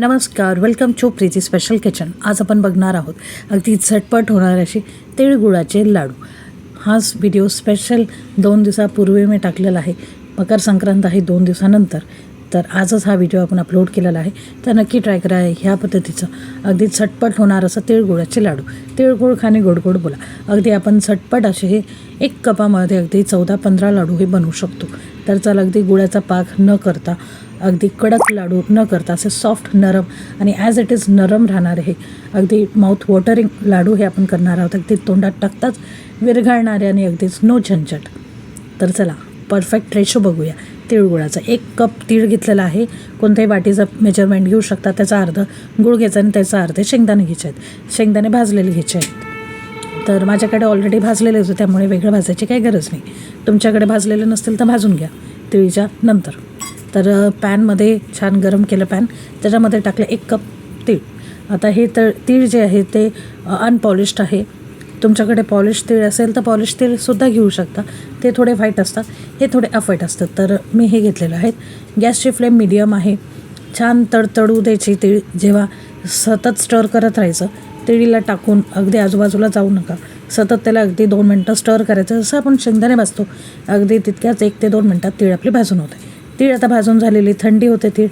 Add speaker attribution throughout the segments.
Speaker 1: नमस्कार welcome to Preeti special kitchen आज आपण बघणार आहोत अगदी झटपट होणार असे तिळगुळाचे लाडू. हाच व्हिडिओ स्पेशल दोन दिवसापूर्वी मी टाकलेला आहे. मकर संक्रांत आहे दोन दिवसानंतर. तर आजच हा व्हिडिओ आपण अपलोड केलेला आहे. तर नक्की ट्राय करा ह्या पद्धतीचं. अगदी झटपट होणार असं तिळगुळाचे लाडू. तिळगुळ खाणे गोड गोड बोला. अगदी आपण झटपट असे हे एक कपामध्ये अगदी चौदा पंधरा लाडू हे बनवू शकतो. तर चला अगदी गुळाचा पाक न करता अगदी कडक लाडू न करता असे सॉफ्ट नरम आणि ॲज इट इज नरम राहणारे हे. अगदी माउथ वॉटरिंग लाडू हे आपण करणार आहोत. अगदी तोंडात टाकताच विरघळणारे आणि अगदीच नो झंझट. तर चला परफेक्ट रेशो बघूया. तिळगुळाचा एक कप तीळ घेतलेला आहे. कोणत्याही वाटीचं मेजरमेंट घेऊ शकता. त्याचा अर्ध गुळ घ्यायचा आणि त्याचा अर्ध शेंगदाणे घ्यायचे आहेत. शेंगदाणे भाजलेले घ्यायचे आहेत. तर माझ्याकडे ऑलरेडी भाजलेले होते त्यामुळे वेगळं भाजायची काही गरज नाही. तुमच्याकडे भाजलेले नसतील तर भाजून घ्या तिळीच्या नंतर. तर पॅनमध्ये छान गरम केलं पॅन त्याच्यामध्ये टाकलं एक कप तीळ. आता हे तळ तीळ जे आहे ते अनपॉलिश्ड आहे. तुमच्याकडे पॉलिश तीळ असेल तर पॉलिश तीळसुद्धा घेऊ शकता. ते थोडे व्हाईट असतात हे थोडे अफाईट असतात. तर मी हे घेतलेलं आहेत गॅसची फ्लेम मिडियम आहे. छान तडतडू द्यायची तीळ जेव्हा सतत स्टर करत राहायचं तिळीला टाकून अगदी आजूबाजूला जाऊ नका. सतत त्याला अगदी दोन मिनटं स्टर करायचं. जसं आपण शेंगदाणे भाजतो अगदी तितक्याच एक ते दोन मिनटात तीळ आपली भाजून होते. तीळ आता भाजून झालेली थंडी होते तीळ.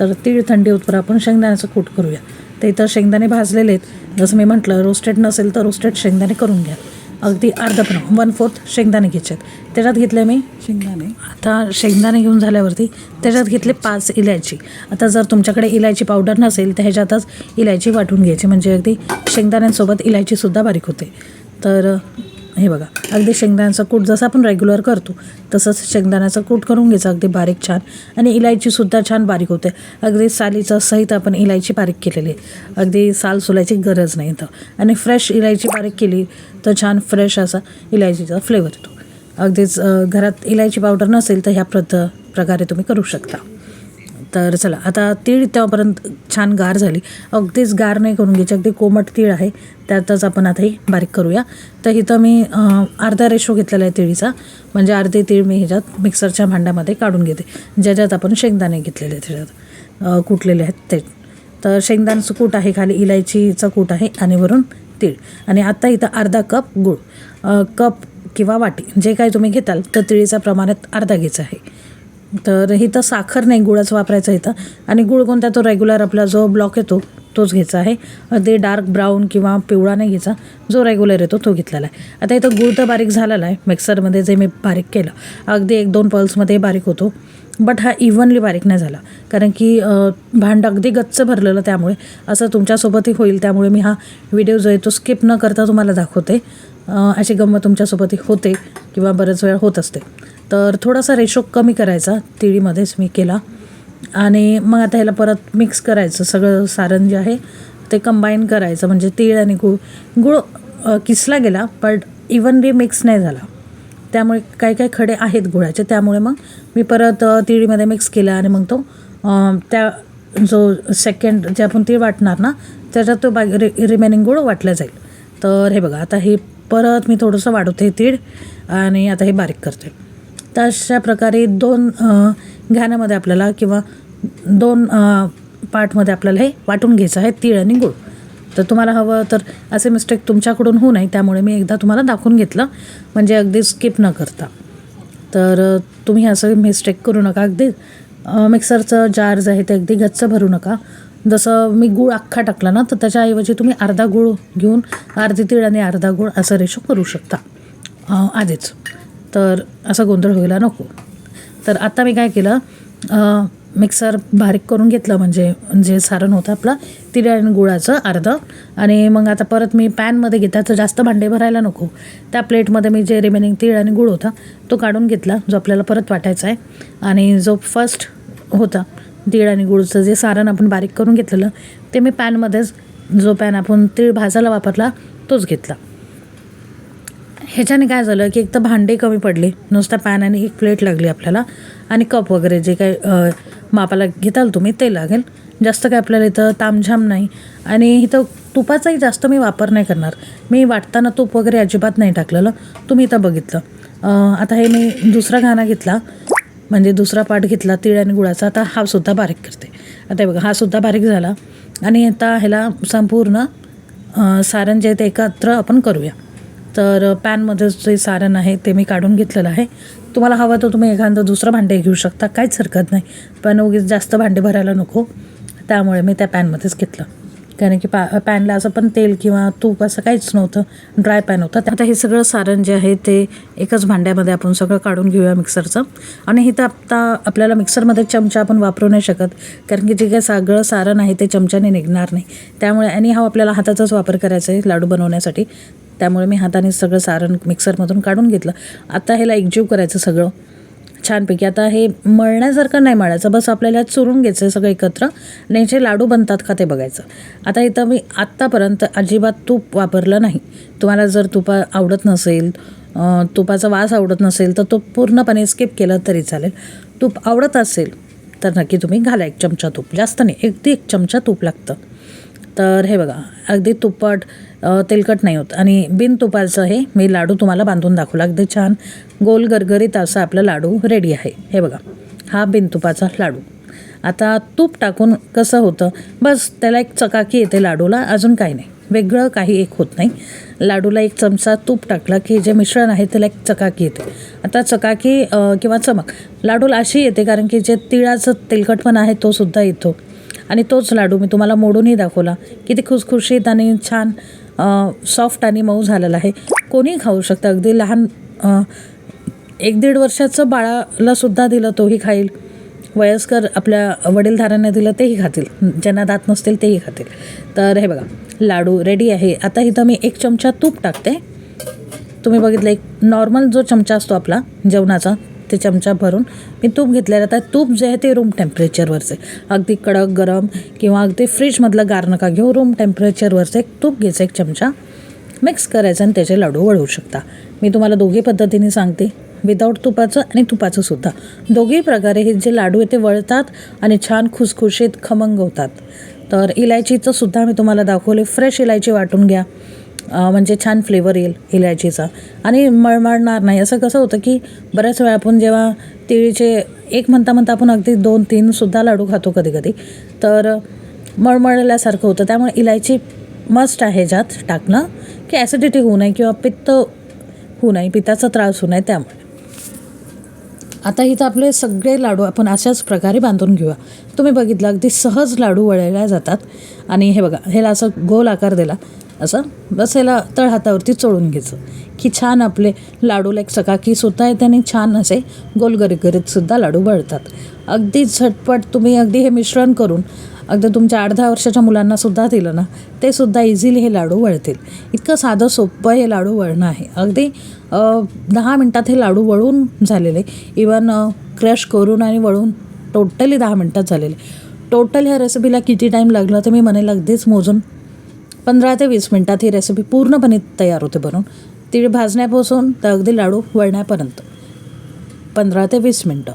Speaker 1: तर तीळ थंडी होतपर आपण शेंगदाण्याचं कूट करूया. ते इथं शेंगदाणे भाजलेले आहेत. जसं मी म्हटलं रोस्टेड नसेल तर रोस्टेड शेंगदाणे करून घ्या. अगदी अर्धा पण वन फोर्थ शेंगदाणे घ्यायचे आहेत. त्याच्यात घेतले मी शेंगदाणे. आता शेंगदाणे घेऊन झाल्यावरती त्याच्यात घेतले पाच इलायची. आता जर तुमच्याकडे इलायची पावडर नसेल तर ह्याच्यातच इलायची वाटून घ्यायची. म्हणजे अगदी शेंगदाण्यांसोबत इलायचीसुद्धा बारीक होते. तर हे बघा अगदी शेंगदाण्याचं कूट जसं आपण रेग्युलर करतो तसंच शेंगदाण्याचं कूट करून घ्यायचा अगदी बारीक छान. आणि इलायचीसुद्धा छान बारीक होते. अगदी सालीचा सहित आपण इलायची बारीक केलेली. आहे अगदी साल सोलायची गरज नाही तर आणि फ्रेश इलायची बारीक केली तर छान फ्रेश असा इलायचीचा फ्लेवर येतो. अगदीच घरात इलायची पावडर नसेल तर ह्या प्रत प्रकारे तुम्ही करू शकता. तर चला आता तीळ तेव्हापर्यंत छान गार झाली. अगदीच गार नाही करून घ्यायची अगदी कोमट तीळ आहे. त्यातच आपण आता ही बारीक करूया. तर इथं मी अर्धा रेशो घेतलेला आहे तिळीचा. म्हणजे अर्धे तीळ मी ह्याच्यात मिक्सरच्या भांड्यामध्ये काढून घेते. ज्याच्यात आपण शेंगदाणे घेतलेले आहेत त्याच्यात. कुटलेले आहेत ते. तर शेंगदाण्याचं कूट आहे खाली इलायचीचं कूट आहे आणि वरून तीळ. आणि आत्ता इथं अर्धा कप गूळ कप किंवा वाटी जे काही तुम्ही घेताल तर तिळीचा प्रमाणात अर्धा घ्यायचा आहे. तर इथं साखर नाही गुळच वापरायचं इथं. आणि गुळ कोणता तो रेग्युलर आपला जो ब्लॉक येतो तोच घ्यायचा आहे. ते डार्क ब्राऊन किंवा पिवळा नाही घ्यायचा जो रेग्युलर येतो तो घेतलेला आहे. आता इथं गुळ तर बारीक झालेला आहे. मिक्सरमध्ये जे मी बारीक केलं अगदी एक दोन पल्समध्ये बारीक होतो. बट हा इव्हनली बारीक नाही झाला. कारण की भांड अगदी गच्च भरलेलं त्यामुळे. असं तुमच्यासोबतही होईल त्यामुळे मी हा व्हिडिओ जो आहे तो स्किप न करता तुम्हाला दाखवते. अशी गंमत तुमच्यासोबतही होते किंवा बरेच वेळा होत असते. तर थोडासा रेशो कमी करायचा तिळीमध्येच मी केला. आणि मग आता ह्याला परत मिक्स करायचं. सगळं सारण जे आहे ते कंबाईन करायचं. म्हणजे तीळ आणि गुळ. गुळ किसला गेला बट इव्हनली मिक्स नाही झाला. त्यामुळे काही काही खडे आहेत गुळाचे. त्यामुळे मग मी परत तिळीमध्ये मिक्स केला आणि मग तो त्या जो सेकंड जे आपण तीळ वाटणार ना त्याच्यात तो बाकी रि रिमेनिंग गुळ वाटला जाईल. तर हे बघा. आता हे परत मी थोडंसं वाढवते तीळ आणि आता हे बारीक करते. तर अशा प्रकारे दोन घ्यानामध्ये घाण्यामध्ये आपल्याला किंवा दोन पार्टमध्ये आपल्याला हे वाटून घ्यायचं आहे तीळ आणि गुळ. तर तुम्हाला हवं तर असे मिस्टेक तुमच्याकडून होऊ नये त्यामुळे मी एकदा तुम्हाला दाखवून घेतलं. म्हणजे अगदी स्किप न करता. तर तुम्ही असं मिस्टेक करू नका अगदी. मिक्सरचं जार्ज आहे ते अगदी गच्च भरू नका. जसं मी गूळ अख्खा टाकला ना तर त्याच्याऐवजी तुम्ही अर्धा गूळ घेऊन अर्धी तीळ आणि अर्धा गूळ असं रेशो करू शकता. आधीच. तर असा गोंधळ व्हायला नको. तर आत्ता मी काय केलं मिक्सर बारीक करून घेतलं म्हणजे जे सारण होतं आपलं तिळ आणि गुळाचं अर्धं. आणि मग आता परत मी पॅनमध्ये घेता तर जास्त भांडे भरायला नको. त्या प्लेटमध्ये मी जे रिमेनिंग तीळ आणि गुळ होता तो काढून घेतला जो आपल्याला परत वाटायचा आहे. आणि जो फर्स्ट होता तीळ आणि गुळचं जे सारण आपण बारीक करून घेतलेलं ते मी पॅनमध्येच जो पॅन आपण तीळ भाजायला वापरला तोच घेतला. ह्याच्याने काय झालं की एक तर भांडे कमी पडले नुसता पॅन आणि एक प्लेट लागली आपल्याला आणि कप वगैरे जे काही मापाला घेताल तुम्ही ते लागेल. जास्त काय आपल्याला इथं तामझाम नाही आणि इथं तुपाचाही जास्त मी वापर नाही करणार. मी वाटताना तूप वगैरे अजिबात नाही टाकलेलं तुम्ही इथं बघितलं. आता हे मी दुसरा घाणा घेतला म्हणजे दुसरा पाठ घेतला तीळ आणि गुळाचा आता हा सुद्धा बारीक करते. आता बघा हा सुद्धा बारीक झाला आणि आता ह्याला संपूर्ण सारण जे आहे ते एकत्र आपण करूया. तर पॅनमध्ये जे सारण आहे ते मी काढून घेतलेलं आहे. तुम्हाला हवं तर तुम्ही एखादं दुसरं भांडे घेऊ शकता काहीच हरकत नाही. पण उगीच जास्त भांडे भरायला नको. त्यामुळे मी त्या पॅनमध्येच घेतलं. कारण की पा पॅनला असं पण तेल किंवा तूप असं काहीच नव्हतं. ड्राय पॅन होतं. आता हे सगळं सारण जे आहे ते एकच भांड्यामध्ये आपण सगळं काढून घेऊया मिक्सरचं. आणि इथं आत्ता आपल्याला मिक्सरमध्ये चमचा आपण वापरू नाही शकत. कारण की जे काही सगळं सारण आहे ते चमच्याने निघणार नाही. त्यामुळे आणि हा आपल्याला हाताचाच वापर करायचा आहे लाडू बनवण्यासाठी. त्यामुळे मी हाताने सगळं सारण मिक्सरमधून काढून घेतलं. आता ह्याला एकजीव करायचं सगळं. छानपैकी. आता हे मळण्यासारखं नाही मळायचं. बस आपल्याला चुरून घ्यायचं आहे सगळं एकत्र. नेचे लाडू बनतात का ते बघायचं. आता इथं मी आत्तापर्यंत अजिबात तूप वापरलं नाही. तुम्हाला जर तुपा आवडत नसेल तुपाचा वास आवडत नसेल तर तो पूर्णपणे स्किप केलं तरी चालेल. तूप आवडत असेल तर नक्की तुम्ही घाला एक चमचा तूप. जास्त नाही अगदी एक चमचा तूप लागतं. तर हे बघा अगदी तुप्पट तेलकट नाही होत. आणि बिन तुपाचं हे मी लाडू तुम्हाला बांधून दाखवला. अगदी छान गोल गरगरीत असा आपला लाडू रेडी आहे. हे बघा हा बिनतुपाचा लाडू. आता तूप टाकून कसं होतं? बस त्याला एक चकाकी येते लाडूला अजून काही नाही. वेगळं काही एक होत नाही. लाडूला एक चमचा तूप टाकला की जे मिश्रण आहे त्याला एक चकाकी येते. आता चकाकी किंवा चमक. लाडूला अशी येते कारण की जे तिळाचं तेलकटपणा आहे तो सुद्धा येतो. आणि तोच लाडू मी तुम्हाला मोडूनही दाखवला. किती खुसखुशीत आणि छान सॉफ्ट आणि मऊ झालेला आहे. कोणी खाऊ शकतं. अगदी लहान एक दीड वर्षाचं बाळाला सुद्धा दिलं तोही खाईल. वयस्कर आपल्या वडीलधाऱ्यांना दिलं तेही खातील. ज्यांना दात नसतील तेही खातील. तर हे बघा लाडू रेडी आहे. आता इथं मी एक चमचा तूप टाकते. तुम्ही बघितलं एक नॉर्मल जो चमचा असतो आपला जेवणाचा ते चमचा भरून मी तूप घेतलेलं तर तूप जे आहे ते रूम टेम्परेचरवरचे अगदी कडक गरम किंवा अगदी फ्रीजमधलं गार नका घेऊ. रूम टेम्परेचरवरचं एक तूप घ्यायचं एक चमचा मिक्स करायचं आणि त्याचे लाडू वळवू शकता. मी तुम्हाला दोघी पद्धतीने सांगते. विदाऊट तुपाचं आणि तुपाचं सुद्धा. दोघी प्रकारे हे जे लाडू आहे ते वळतात आणि छान खुसखुशीत खमंग होतात. तर इलायचीचं सुद्धा मी तुम्हाला दाखवले. फ्रेश इलायची वाटून घ्या. म्हणजे छान फ्लेवर येईल इलायचीचा. आणि मळमळणार नाही. असं कसं होतं की बऱ्याच वेळा आपण जेव्हा तिळीचे एक म्हणता म्हणता आपण अगदी दोन तीनसुद्धा लाडू खातो कधी कधी तर मळमळल्यासारखं होतं. त्यामुळे इलायची मस्ट आहे ज्यात टाकणं. की ॲसिडिटी होऊ नये किंवा पित्त होऊ नये पित्ताचा त्रास होऊ नये त्यामुळे. आता इथं आपले सगळे लाडू आपण अशाच प्रकारे बांधून घेऊया. तुम्ही बघितलं अगदी सहज लाडू वळल्या जातात. आणि हे बघा ह्याला असं गोल आकार दिला. असं? बसेला तळहातावरती चोळून घ्यायचं. की छान आपले लाडूला एक सकाकी सुद्धा येते आणि छान असे गोलगरीत सुद्धा लाडू वळतात अगदी झटपट तुम्ही अगदी हे मिश्रण करून अगदी तुमच्या अर्धा वर्षाच्या मुलांना सुद्धा दिलं ना ते सुद्धा इझिली हे लाडू वळतील. इतकं साधं सोपं हे लाडू वळणं आहे. अगदी दहा मिनटात हे लाडू वळून झालेले. इवन क्रश करून आणि वळून टोटली दहा मिनटात झालेले. टोटल ह्या रेसिपीला किती टाईम लागला तर मी म्हणेल अगदीच मोजून पंधरा ते वीस मिनटात ही रेसिपी पूर्णपणे तयार होते बनून. तीळ भाजण्यापासून तर अगदी लाडू वळण्यापर्यंत. पंधरा ते वीस मिनटं.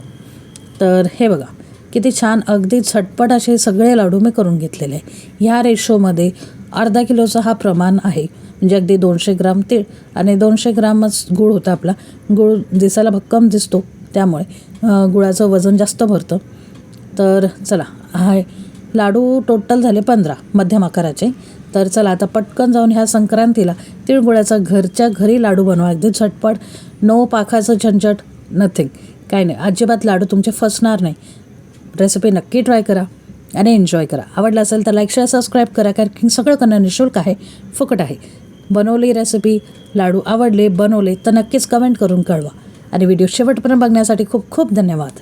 Speaker 1: तर हे बघा किती छान अगदी झटपट असे सगळे लाडू मी करून घेतलेले आहे. ह्या रेशोमध्ये अर्धा किलोचा हा प्रमाण आहे. म्हणजे अगदी दोनशे ग्राम तीळ आणि दोनशे ग्रामच गुळ होता आपला. गुळ दिसायला भक्कम दिसतो त्यामुळे गुळाचं वजन जास्त भरतं. तर चला हा लाडू टोटल झाले पंधरा मध्यम आकाराचे. तर चला आता पटकन जाऊन ह्या संक्रांतीला तिळगुळाचा घरच्या घरी लाडू बनवा. अगदी झटपट नो पाखाचं झंझट नथिंग काय नाही अजिबात लाडू तुमचे फसणार नाही. रेसिपी नक्की ट्राय करा आणि एन्जॉय करा. आवडलं असेल तर लाईक शेअर सबस्क्राईब करा कारण की सगळं करणं निशुल्क आहे फुकट आहे. बनवली रेसिपी लाडू आवडले बनवले तर नक्कीच कमेंट करून कळवा. आणि व्हिडिओ शेवटपर्यंत बघण्यासाठी खूप खूप धन्यवाद.